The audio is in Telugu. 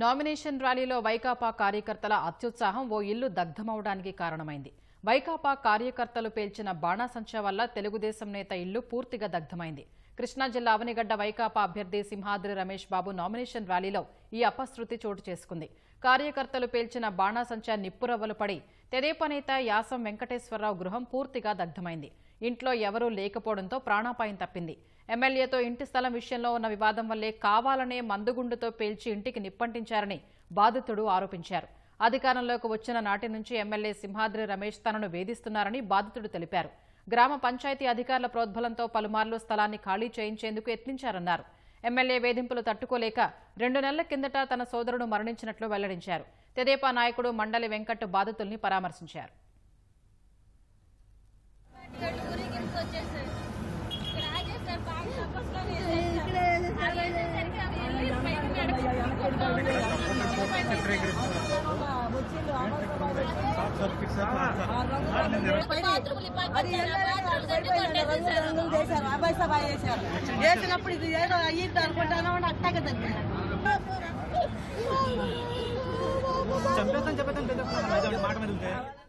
నామినేషన్ ర్యాలీలో వైకాపా కార్యకర్తల అత్యుత్సాహం ఓ ఇల్లు దగ్ధమవడానికి కారణమైంది. వైకాపా కార్యకర్తలు పేల్చిన బాణాసంచా వల్ల తెలుగుదేశం నేత ఇల్లు పూర్తిగా దగ్ధమైంది. కృష్ణా జిల్లా అవనిగడ్డ వైకాపా అభ్యర్థి సింహాద్రి రమేష్ బాబు నామినేషన్ ర్యాలీలో ఈ అపశృతి చోటు చేసుకుంది. కార్యకర్తలు పేల్చిన బాణాసంచా నిప్పురవ్వలు పడి తెదేపా నేత యాసం వెంకటేశ్వరరావు గృహం పూర్తిగా దగ్ధమైంది. ఇంట్లో ఎవరూ లేకపోవడంతో ప్రాణాపాయం తప్పింది. ఎమ్మెల్యేతో ఇంటి స్థలం విషయంలో ఉన్న వివాదం వల్లే కావాలనే మందుగుండుతో పేల్చి ఇంటికి నిప్పంటించారని బాధితుడు ఆరోపించారు. అధికారంలోకి వచ్చిన నాటి నుంచి ఎమ్మెల్యే సింహాద్రి రమేష్ తనను వేధిస్తున్నారని బాధితుడు తెలిపారు. గ్రామ పంచాయతీ అధికారుల ప్రోద్బలంతో పలుమార్లు స్థలాన్ని ఖాళీ చేయించేందుకు యత్నించారన్నారు. ఎమ్మెల్యే వేధింపులు తట్టుకోలేక రెండు నెలల కిందట తన సోదరుడు మరణించినట్లు వెల్లడించారు. తెదేపా నాయకుడు మండలి వెంకట్ బాధితుల్ని పరామర్శించారు. చేసినప్పుడు ఇది ఏదో అయ్యింది అనుకుంటానో అని అట్టాక తగ్గింది చెప్పేస్తాను. చెప్పేస్తాను మాట మీద